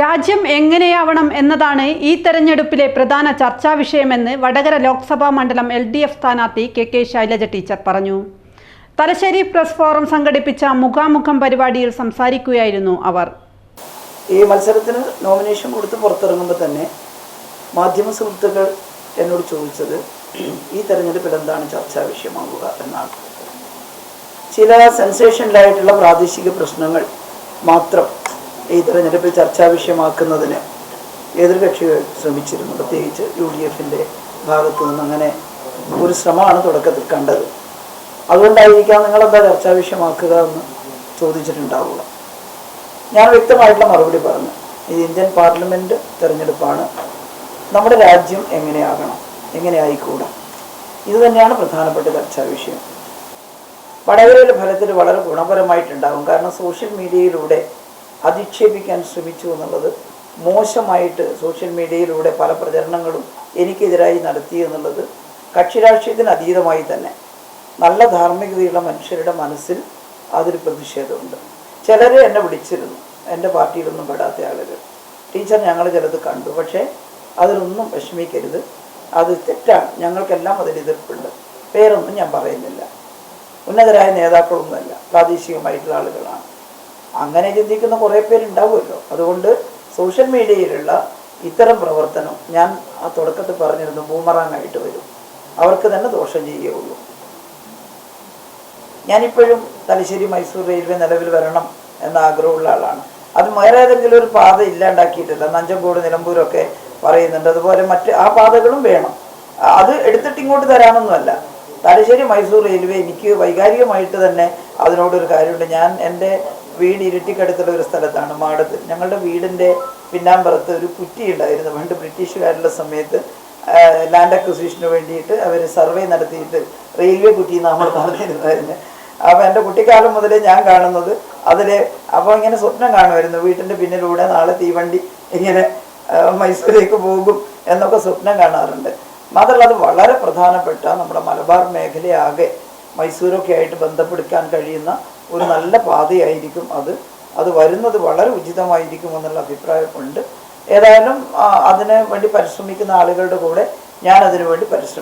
രാജ്യം എങ്ങനെയാവണം എന്നതാണ് ഈ തെരഞ്ഞെടുപ്പിലെ പ്രധാന ചർച്ചാ വിഷയമെന്ന് വടകര ലോക്സഭാ മണ്ഡലം എൽ ഡി എഫ് സ്ഥാനാർത്ഥി കെ കെ ശൈലജ ടീച്ചർ പറഞ്ഞു. തലശ്ശേരി പ്രസ് ഫോറം സംഘടിപ്പിച്ച മുഖാമുഖം പരിപാടിയിൽ സംസാരിക്കുകയായിരുന്നു അവർ. ഈ മത്സരത്തിന് നോമിനേഷൻ കൊടുത്ത് പുറത്തിറങ്ങുമ്പോൾ തന്നെ മാധ്യമ സുഹൃത്തുക്കൾ എന്നോട് ചോദിച്ചത് ഈ തെരഞ്ഞെടുപ്പിൽ എന്താണ് ചർച്ചാ വിഷയമാകുക എന്നാണ്. ചില സെൻസേഷനിലായിട്ടുള്ള പ്രാദേശിക പ്രശ്നങ്ങൾ മാത്രം ഈ തെരഞ്ഞെടുപ്പിൽ ചർച്ചാ വിഷയമാക്കുന്നതിന് എതിർകക്ഷികൾ ശ്രമിച്ചിരുന്നു. പ്രത്യേകിച്ച് യു ഡി എഫിന്റെ ഭാഗത്തു നിന്ന് അങ്ങനെ ഒരു ശ്രമമാണ് തുടക്കത്തിൽ കണ്ടത്. അതുകൊണ്ടായിരിക്കാം നിങ്ങളെന്താ ചർച്ചാ വിഷയമാക്കുക എന്ന് ചോദിച്ചിട്ടുണ്ടാവുക. ഞാൻ വ്യക്തമായിട്ടുള്ള മറുപടി പറഞ്ഞു. ഇത് ഇന്ത്യൻ പാർലമെന്റ് തിരഞ്ഞെടുപ്പാണ്. നമ്മുടെ രാജ്യം എങ്ങനെയാകണം? എങ്ങനെ ആയിക്കൂടാ ഇത് തന്നെയാണ് പ്രധാനപ്പെട്ട ചർച്ചാ വിഷയം. വടകരയിലെ ഫലത്തിൽ വളരെ ഗുണപരമായിട്ടുണ്ടാകും. കാരണം സോഷ്യൽ മീഡിയയിലൂടെ അധിക്ഷേപിക്കാൻ ശ്രമിച്ചു എന്നുള്ളത് മോശമായിട്ട് സോഷ്യൽ മീഡിയയിലൂടെ പല പ്രചരണങ്ങളും എനിക്കെതിരായി നടത്തി എന്നുള്ളത് കക്ഷിരാഷ്ട്രീയത്തിന് അതീതമായി തന്നെ. നല്ല ധാർമ്മികതയുള്ള മനുഷ്യരുടെ മനസ്സിൽ അതൊരു പ്രതിഷേധമുണ്ട്. ചിലർ എന്നെ വിളിച്ചിരുന്നു. എന്റെ പാർട്ടിയിലൊന്നും പെടാത്ത ആളുകൾ. ടീച്ചർ ഞങ്ങൾ ചിലത് കണ്ടു. പക്ഷേ അതിലൊന്നും വിഷമിക്കരുത്. അത് തെറ്റാണ്. ഞങ്ങൾക്കെല്ലാം അതിൽ എതിർപ്പുണ്ട്. പേരൊന്നും ഞാൻ പറയുന്നില്ല. ഉന്നതരായ നേതാക്കളൊന്നുമല്ല. പ്രാദേശികമായിട്ടുള്ള ആളുകളാണ്. അങ്ങനെ ചിന്തിക്കുന്ന കുറേ പേരുണ്ടാവുമല്ലോ. അതുകൊണ്ട് സോഷ്യൽ മീഡിയയിലുള്ള ഇത്തരം പ്രവർത്തനം ഞാൻ ആ തുടക്കത്തിൽ പറഞ്ഞിരുന്നു ബൂമറാങ്ങായിട്ട് വരും. അവർക്ക് തന്നെ ദോഷം ചെയ്യുകയുള്ളൂ. ഞാനിപ്പോഴും തലശ്ശേരി മൈസൂർ റെയിൽവേ നിലവിൽ വരണം എന്ന ആഗ്രഹമുള്ള ആളാണ്. അത് വേറെ ഒരു പാത ഇല്ലാണ്ടാക്കിയിട്ടില്ല. നഞ്ചങ്കോട് നിലമ്പൂരൊക്കെ പറയുന്നുണ്ട്. അതുപോലെ മറ്റ് ആ പാതകളും വേണം. അത് എടുത്തിട്ട് ഇങ്ങോട്ട് തരാനൊന്നുമല്ല. തലശ്ശേരി മൈസൂർ റെയിൽവേ എനിക്ക് വൈകാരികമായിട്ട് തന്നെ അതിനോടൊരു കാര്യമുണ്ട്. ഞാൻ എന്റെ വീട് ഇരുട്ടിക്കടുത്തുള്ള ഒരു സ്ഥലത്താണ് മാടത്ത്. ഞങ്ങളുടെ വീടിന്റെ പിന്നാമ്പുറത്ത് ഒരു കുറ്റി ഉണ്ടായിരുന്നു. പണ്ട് ബ്രിട്ടീഷുകാരുടെ സമയത്ത് ലാൻഡ് അക്വസിഷന് വേണ്ടിയിട്ട് അവർ സർവേ നടത്തിയിട്ട് റെയിൽവേ കുറ്റി നമ്മൾ പറഞ്ഞിരുന്നായിരുന്നു അപ്പോൾ എന്റെ കുട്ടിക്കാലം മുതലേ ഞാൻ കാണുന്നത് അതിൽ അപ്പോൾ ഇങ്ങനെ സ്വപ്നം കാണുമായിരുന്നു. വീട്ടിന്റെ പിന്നിലൂടെ നാളെ തീവണ്ടി ഇങ്ങനെ മൈസൂരേക്ക് പോകും എന്നൊക്കെ സ്വപ്നം കാണാറുണ്ട്. മാത്രമല്ല അത് വളരെ പ്രധാനപ്പെട്ട നമ്മുടെ മലബാർ മേഖലയാകെ മൈസൂരൊക്കെ ആയിട്ട് ബന്ധപ്പെടുത്താൻ കഴിയുന്ന ഒരു നല്ല പാതയായിരിക്കും അത്. അത് വരുന്നത് വളരെ ഉചിതമായിരിക്കും എന്നുള്ള അഭിപ്രായമുണ്ട്. ഏതായാലും അതിനു വേണ്ടി പരിശ്രമിക്കുന്ന ആളുകളുടെ കൂടെ ഞാൻ അതിനു വേണ്ടി പരിശ്രമിക്കും.